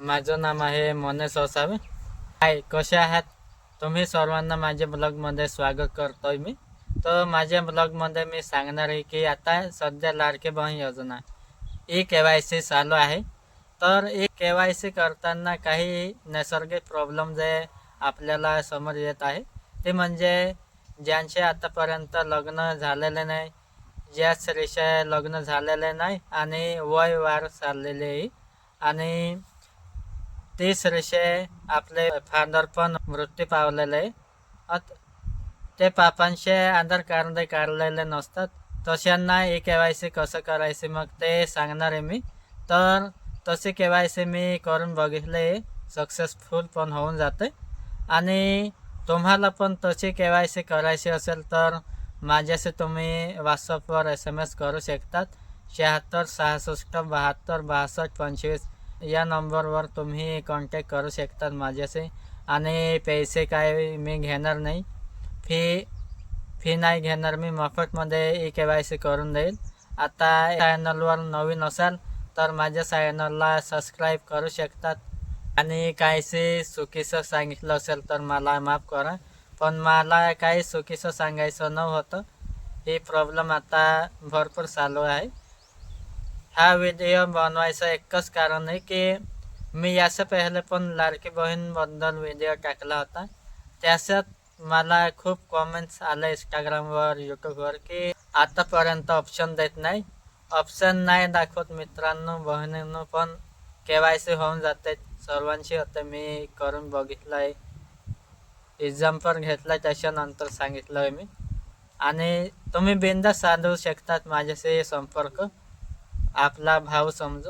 माझं नाव आहे मनेश ओसावे हाय कसे आहात? तुम्ही सर्वांना माझ्या ब्लॉगमध्ये स्वागत करतोय मी. तर माझ्या ब्लॉगमध्ये मी सांगणार आहे की आता सध्या लाडके बहीण योजना ई के वाय सी चालू आहे. तर ई के वाय सी करताना काही नैसर्गिक प्रॉब्लेम जे आपल्याला समोर येत आहे ते म्हणजे ज्यांचे आतापर्यंत लग्न झालेले नाही ज्या स्त्रीचे लग्न झालेले नाही आणि वय वार चाललेले आहे. आणि तीस ऋषे आपले फादर पण मृत्यू पावलेले. आहे ते पापांचे आधार कार्ड काढलेले नसतात. तशांना ई के वाय सी कसं करायचे मग ते सांगणार आहे मी. तर तसे के वाय सी मी करून बघितले सक्सेसफुल पण होऊन जाते. आणि तुम्हाला पण तशी के वाय सी करायची असेल तर माझ्याशी तुम्ही व्हॉट्सअपवर एस एम एस करू शकतात. शहात्तर सहासष्ट बहात्तर बासष्ट पंचवीस. या नंबरवर तुम्ही कॉन्टॅक्ट करू शकतात माझ्याशी. आणि पैसे काय मी घेणार नाही. फी फी नाही घेणार मी मोफतमध्ये ई के वाय सी करून देईल. आता चॅनलवर नवीन असाल तर माझ्या चॅनलला सबस्क्राईब करू शकतात. आणि काहीशी चुकीचं सांगितलं असेल तर मला माफ करा. पण मला काही चुकीचं सांगायचं नव्हतं ही प्रॉब्लेम आता भरपूर चालू आहे. हा व्हिडिओ बनवायचं एकच कारण आहे की मी याच्या पहिले पण लाडकी बहीणबद्दल व्हिडिओ टाकला होता त्याच्यात मला खूप कॉमेंट्स आले इंस्टाग्रामवर यूट्यूबवर की आतापर्यंत ऑप्शन देत नाही ऑप्शन नाही दाखवत मित्रांनो बहिणींनो पण के वाय सी होऊन जाते सर्वांशी होते मी करून बघितलं आहे एक्झाम पण घेतला त्याच्यानंतर सांगितलं आहे मी आणि तुम्ही बिंदा साधू शकतात माझ्याशी संपर्क आपला भाव समजू